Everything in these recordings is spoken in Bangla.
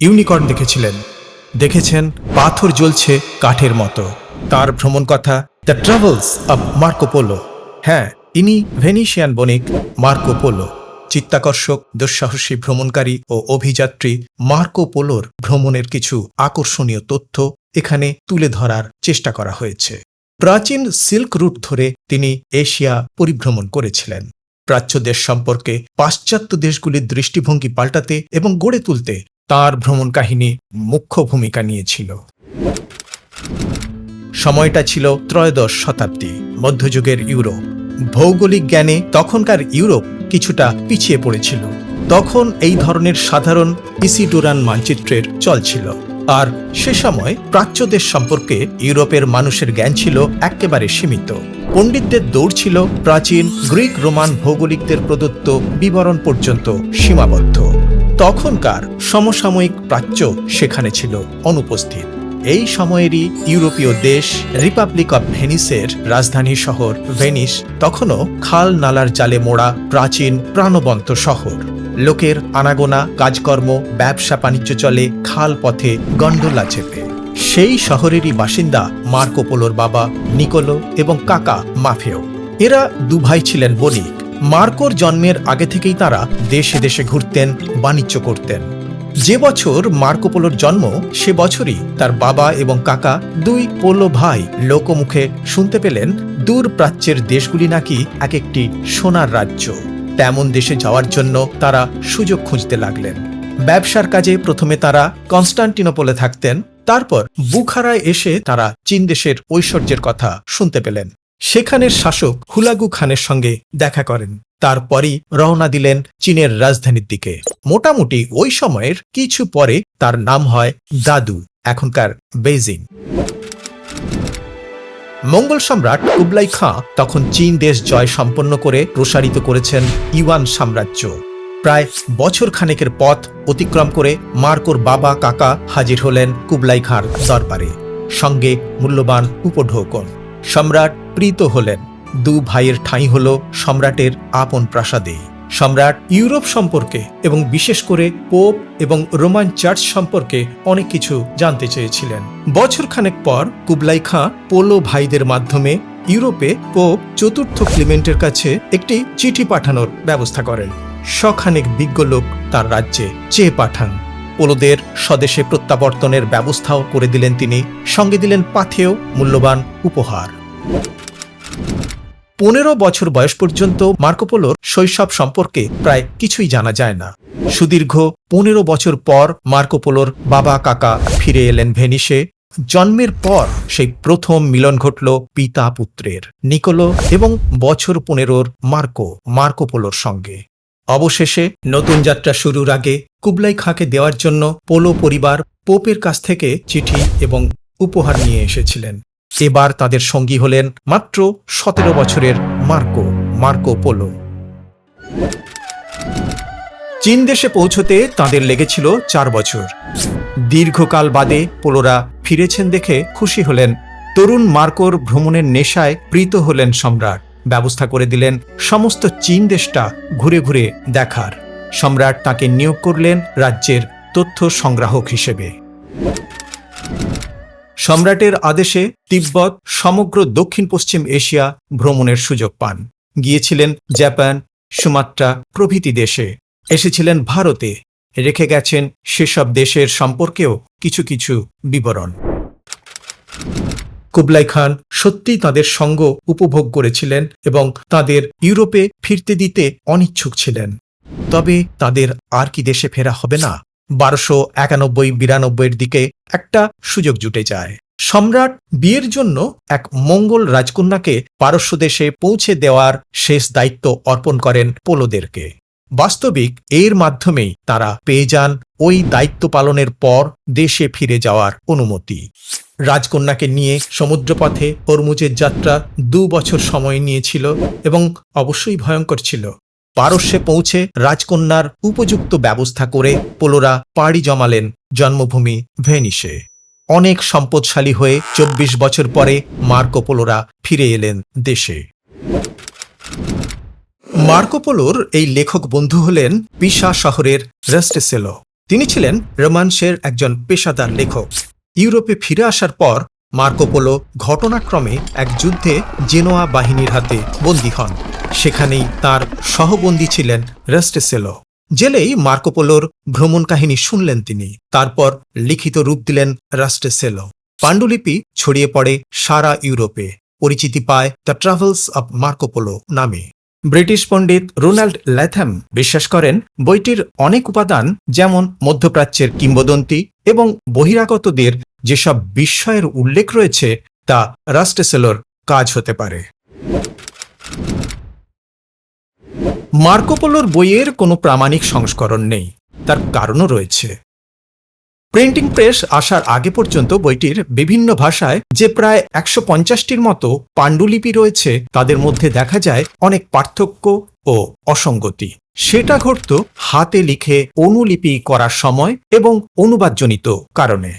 ইউনিকর্ন দেখেছিলেন। দেখেছেন, পাথর জ্বলছে কাঠের মতো। তার ভ্রমণ কথা the travels of Marco Polo হ্যাঁ ইনি ভেনিশিয়ান বণিক মার্কো পোলো। চিত্তাকর্ষক, দুঃসাহসী ভ্রমণকারী ও অভিযাত্রী মার্কো পোলোর ভ্রমণের কিছু আকর্ষণীয় তথ্য এখানে তুলে ধরার চেষ্টা করা হয়েছে। প্রাচীন সিল্ক রুট ধরে তিনি এশিয়া পরিভ্রমণ করেছিলেন। প্রাচ্য দেশ সম্পর্কে পাশ্চাত্য দেশগুলির দৃষ্টিভঙ্গি পাল্টাতে এবং গড়ে তুলতে তার ভ্রমণ কাহিনী মুখ্য ভূমিকা নিয়েছিল। সময়টা ছিল ত্রয়োদশ শতাব্দী, মধ্যযুগের ইউরোপ। ভৌগোলিক জ্ঞানে তখনকার ইউরোপ কিছুটা পিছিয়ে পড়েছিল। তখন এই ধরনের সাধারণ ইসিডুরান মানচিত্রের চল ছিল। আর সে সময় প্রাচ্য দেশ সম্পর্কে ইউরোপের মানুষের জ্ঞান ছিল একেবারে সীমিত। পণ্ডিতদের দৌড় ছিল প্রাচীন গ্রিক রোমান ভৌগোলিকদের প্রদত্ত বিবরণ পর্যন্ত সীমাবদ্ধ। তখনকার সমসাময়িক প্রাচ্য সেখানে ছিল অনুপস্থিত। এই সময়েরই ইউরোপীয় দেশ, রিপাবলিক অব ভেনিসের রাজধানী শহর ভেনিস, তখনও খাল নালার জালে মোড়া প্রাচীন প্রাণবন্ত শহর। লোকের আনাগোনা, কাজকর্ম, ব্যবসা, বাণিজ্য চলে খাল পথে গন্ডোলা চেপে। সেই শহরেরই বাসিন্দা মার্কোপোলোর বাবা নিকোলো এবং কাকা মাফেও। এরা দুভাই ছিলেন বণিক। মার্কোর জন্মের আগে থেকেই তারা দেশে দেশে ঘুরতেন, বাণিজ্য করতেন। যে বছর মার্কোপোলোর জন্ম, সে বছরই তার বাবা এবং কাকা দুই পোলো ভাই লোকমুখে শুনতে পেলেন, দূর প্রাচ্যের দেশগুলি নাকি এক একটি সোনার রাজ্য। তেমন দেশে যাওয়ার জন্য তারা সুযোগ খুঁজতে লাগলেন। ব্যবসার কাজে প্রথমে তারা কনস্টান্টিনোপলে থাকতেন, তারপর বুখারায় এসে তারা চীন দেশের ঐশ্বর্যের কথা শুনতে পেলেন। সেখানের শাসক হুলাগু খানের সঙ্গে দেখা করেন। তারপরই রওনা দিলেন চীনের রাজধানীর দিকে। মোটামুটি ওই সময়ের কিছু পরে তার নাম হয় দাদু, এখনকার বেজিং মঙ্গল সম্রাট কুবলাই খাঁ তখন চীন দেশ জয় সম্পন্ন করে প্রসারিত করেছেন ইওয়ান সাম্রাজ্য। প্রায় বছর খানেকের পথ অতিক্রম করে মার্কোর বাবা কাকা হাজির হলেন কুবলাই খাঁর দরবারে। সঙ্গে মূল্যবান উপঢৌকন। সম্রাট প্রীত হলেন। দু ভাইয়ের ঠাঁই হল সম্রাটের আপন প্রাসাদে। সম্রাট ইউরোপ সম্পর্কে এবং বিশেষ করে পোপ এবং রোমান চার্চ সম্পর্কে অনেক কিছু জানতে চেয়েছিলেন। বছরখানেক পর কুবলাই খাঁ পোলো ভাইদের মাধ্যমে ইউরোপে পোপ চতুর্থ ক্লিমেন্টের কাছে একটি চিঠি পাঠানোর ব্যবস্থা করেন। শখানেক বিজ্ঞ লোক তার রাজ্যে চেয়ে পাঠান। পোলোদের স্বদেশে প্রত্যাবর্তনের ব্যবস্থাও করে দিলেন তিনি। সঙ্গে দিলেন পাথেয় মূল্যবান উপহার। পনেরো বছর বয়স পর্যন্ত মার্কোপোলোর শৈশব সম্পর্কে প্রায় কিছুই জানা যায় না। সুদীর্ঘ পনেরো বছর পর মার্কোপোলোর বাবা কাকা ফিরে এলেন ভেনিসে। জন্মের পর সেই প্রথম মিলন ঘটল পিতা পুত্রের, নিকোলো এবং বছর পনেরোর মার্কো মার্কোপোলোর সঙ্গে। অবশেষে নতুন যাত্রা শুরুর আগে কুবলাই খাঁকে দেওয়ার জন্য পোলো পরিবার পোপের কাছ থেকে চিঠি এবং উপহার নিয়ে এসেছিলেন। এবার তাদের সঙ্গী হলেন মাত্র সতেরো বছরের মার্কো মার্কো পোলো। চীন দেশে পৌঁছতে তাদের লেগেছিল চার বছর। দীর্ঘকাল বাদে পোলোরা ফিরেছেন দেখে খুশি হলেন। তরুণ মার্কোর ভ্রমণের নেশায় প্রীত হলেন সম্রাট। ব্যবস্থা করে দিলেন সমস্ত চীন দেশটা ঘুরে ঘুরে দেখার। সম্রাট তাকে নিয়োগ করলেন রাজ্যের তথ্য সংগ্রাহক হিসেবে। সম্রাটের আদেশে তিব্বত সমগ্র দক্ষিণ পশ্চিম এশিয়া ভ্রমণের সুযোগ পান। গিয়েছিলেন জাপান, সুমাত্রা প্রভৃতি দেশে। এসেছিলেন ভারতে। রেখে গেছেন সেসব দেশের সম্পর্কেও কিছু কিছু বিবরণ। কুবলাই খান সত্যিই তাদের সঙ্গ উপভোগ করেছিলেন এবং তাদের ইউরোপে ফিরতে দিতে অনিচ্ছুক ছিলেন। তবে তাদের আর কি দেশে ফেরা হবে না। বারোশো একানব্বই, বিরানব্বইয়ের দিকে একটা সুযোগ জুটে যায়। সম্রাট বিয়ের জন্য এক মঙ্গল রাজকন্যাকে পারস্য দেশে পৌঁছে দেওয়ার শেষ দায়িত্ব অর্পণ করেন পোলোদেরকে। বাস্তবিক এর মাধ্যমেই তারা পেয়ে যান ওই দায়িত্ব পালনের পর দেশে ফিরে যাওয়ার অনুমতি। রাজকন্যাকে নিয়ে সমুদ্রপথে হরমুজের যাত্রা দু বছর সময় নিয়েছিল এবং অবশ্যই ভয়ঙ্কর ছিল। পারস্যে পৌঁছে রাজকন্যার উপযুক্ত ব্যবস্থা করে পোলোরা পাড়ি জমালেন জন্মভূমি ভেনিসে। অনেক সম্পদশালী হয়ে চব্বিশ বছর পরে মার্কো পোলোরা ফিরে এলেন দেশে। মার্কোপোলোর এই লেখক বন্ধু হলেন পিসা শহরের রেস্টেসেলো। তিনি ছিলেন রোমান্সের একজন পেশাদার লেখক। ইউরোপে ফিরে আসার পর মার্কোপোলো ঘটনাক্রমে এক যুদ্ধে জেনোয়া বাহিনীর হাতে বন্দী হন। সেখানেই তার সহবন্দী ছিলেন রেস্টেসেলো। জেলেই মার্কোপোলোর ভ্রমণ কাহিনী শুনলেন তিনি। তারপর লিখিত রূপ দিলেন রাস্টেসেলো। পাণ্ডুলিপি ছড়িয়ে পড়ে সারা ইউরোপে। পরিচিতি পায় the travels of Marco Polo নামে। ব্রিটিশ পণ্ডিত রোনাল্ড ল্যাথাম বিশ্বাস করেন, বইটির অনেক উপাদান যেমন মধ্যপ্রাচ্যের কিংবদন্তি এবং বহিরাগতদের যেসব বিস্ময়ের উল্লেখ রয়েছে তা রাস্টেসেলোর কাজ হতে পারে। মার্কোপোলোর বইয়ের কোনো প্রামাণিক সংস্করণ নেই, তার কারণও রয়েছে। প্রিন্টিং প্রেস আসার আগে পর্যন্ত বইটির বিভিন্ন ভাষায় যে প্রায় একশো পঞ্চাশটির মতো পাণ্ডুলিপি রয়েছে, তাদের মধ্যে দেখা যায় অনেক পার্থক্য ও অসঙ্গতি। সেটা ঘটত হাতে লিখে অনুলিপি করার সময় এবং অনুবাদজনিত কারণে।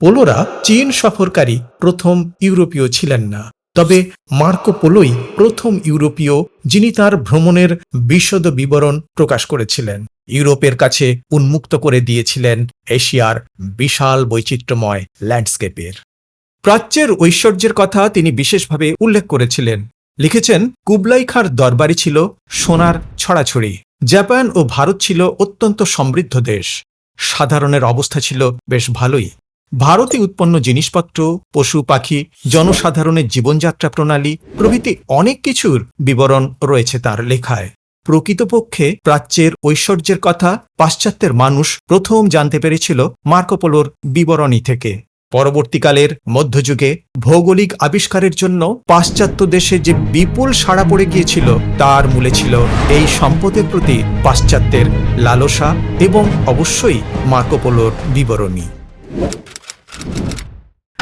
পোলোরা চীন সফরকারী প্রথম ইউরোপীয় ছিলেন না। তবে মার্কো পোলোই প্রথম ইউরোপীয় যিনি তার ভ্রমণের বিশদ বিবরণ প্রকাশ করেছিলেন। ইউরোপের কাছে উন্মুক্ত করে দিয়েছিলেন এশিয়ার বিশাল বৈচিত্র্যময় ল্যান্ডস্কেপের। প্রাচ্যের ঐশ্বর্যের কথা তিনি বিশেষভাবে উল্লেখ করেছিলেন। লিখেছেন কুবলাই খাঁর দরবারি ছিল সোনার ছড়াছড়ি। জাপান ও ভারত ছিল অত্যন্ত সমৃদ্ধ দেশ। সাধারণের অবস্থা ছিল বেশ ভালোই। ভারতে উৎপন্ন জিনিসপত্র, পশু, পাখি, জনসাধারণের জীবনযাত্রা প্রণালী প্রভৃতি অনেক কিছুর বিবরণ রয়েছে তার লেখায়। প্রকৃতপক্ষে প্রাচ্যের ঐশ্বর্যের কথা পাশ্চাত্যের মানুষ প্রথম জানতে পেরেছিল মার্কোপোলোর বিবরণী থেকে। পরবর্তীকালের মধ্যযুগে ভৌগোলিক আবিষ্কারের জন্য পাশ্চাত্য দেশে যে বিপুল সাড়া পড়ে গিয়েছিল, তার মূলে ছিল এই সম্পদের প্রতি পাশ্চাত্যের লালসা এবং অবশ্যই মার্কোপোলোর বিবরণী।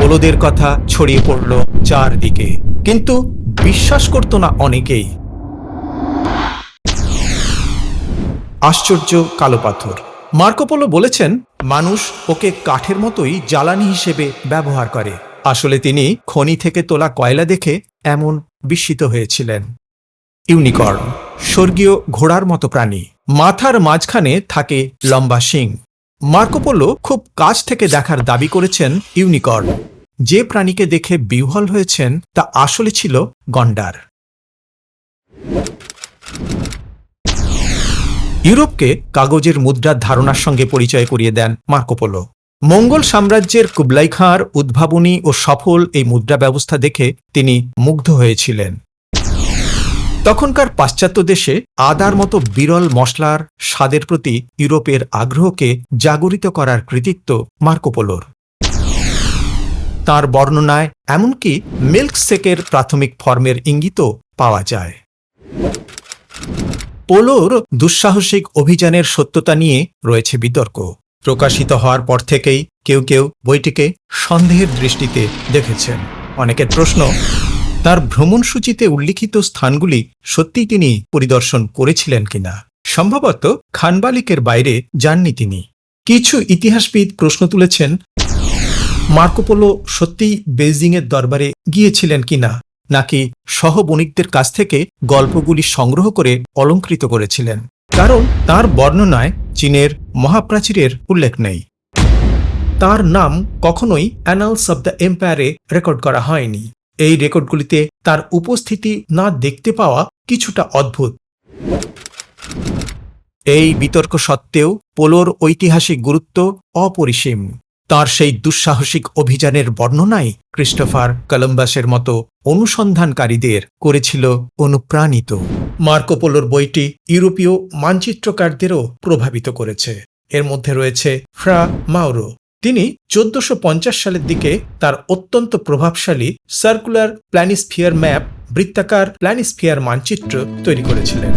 পোলোদের কথা ছড়িয়ে পড়ল চারদিকে। কিন্তু বিশ্বাস করত না অনেকেই। আশ্চর্য কালো পাথর। মার্কোপোলো বলেছেন, মানুষ ওকে কাঠের মতোই জ্বালানি হিসেবে ব্যবহার করে। আসলে তিনি খনি থেকে তোলা কয়লা দেখে এমন বিস্মিত হয়েছিলেন। ইউনিকর্ন, স্বর্গীয় ঘোড়ার মতো প্রাণী। মাথার মাঝখানে থাকে লম্বা শিং। মার্কোপোলো খুব কাছ থেকে দেখার দাবি করেছেন ইউনিকর্ন। যে প্রাণীকে দেখে বিহ্বল হয়েছেন, তা আসলে ছিল গন্ডার। ইউরোপকে কাগজের মুদ্রার ধারণার সঙ্গে পরিচয় করিয়ে দেন মার্কোপোলো মঙ্গল সাম্রাজ্যের কুবলাই খাঁর উদ্ভাবনী ও সফল এই মুদ্রা ব্যবস্থা দেখে তিনি মুগ্ধ হয়েছিলেন। তখনকার পাশ্চাত্য দেশে আদার মতো বিরল মশলার স্বাদের প্রতি ইউরোপের আগ্রহকে জাগরিত করার কৃতিত্ব মার্কোপোলোর তার বর্ণনায় এমনকি মিল্ক সেকের প্রাথমিক ফর্মের ইঙ্গিতও পাওয়া যায়। পোলোর দুঃসাহসিক অভিযানের সত্যতা নিয়ে রয়েছে বিতর্ক। প্রকাশিত হওয়ার পর থেকেই কেউ কেউ বইটিকে সন্দেহের দৃষ্টিতে দেখেছেন। অনেকের প্রশ্ন তার ভ্রমণসূচিতে উল্লিখিত স্থানগুলি সত্যিই তিনি পরিদর্শন করেছিলেন কিনা। সম্ভবত খানবালিকের বাইরে যাননি তিনি। কিছু ইতিহাসবিদ প্রশ্ন তুলেছেন মার্কোপোলো সত্যিই বেজিংয়ের দরবারে গিয়েছিলেন কিনা, নাকি সহবণিকদের কাছ থেকে গল্পগুলি সংগ্রহ করে অলঙ্কৃত করেছিলেন। কারণ তার বর্ণনায় চীনের মহাপ্রাচীরের উল্লেখ নেই। তার নাম কখনোই অ্যানালস অব দ্য এম্পায়ারে রেকর্ড করা হয়নি। এই রেকর্ডগুলিতে তার উপস্থিতি না দেখতে পাওয়া কিছুটা অদ্ভুত। এই বিতর্ক সত্ত্বেও পোলোর ঐতিহাসিক গুরুত্ব অপরিসীম। তার সেই দুঃসাহসিক অভিযানের বর্ণনাই ক্রিস্টোফার কলম্বাসের মতো অনুসন্ধানকারীদের করেছিল অনুপ্রাণিত। মার্কোপোলোর বইটি ইউরোপীয় মানচিত্রকারদেরও প্রভাবিত করেছে। এর মধ্যে রয়েছে ফ্রা মাউরো। তিনি চোদ্দশো সালের দিকে তার অত্যন্ত প্রভাবশালী সার্কুলার প্ল্যানিস্ফিয়ার ম্যাপ বৃত্তাকার প্ল্যানিস্ফিয়ার মানচিত্র তৈরি করেছিলেন।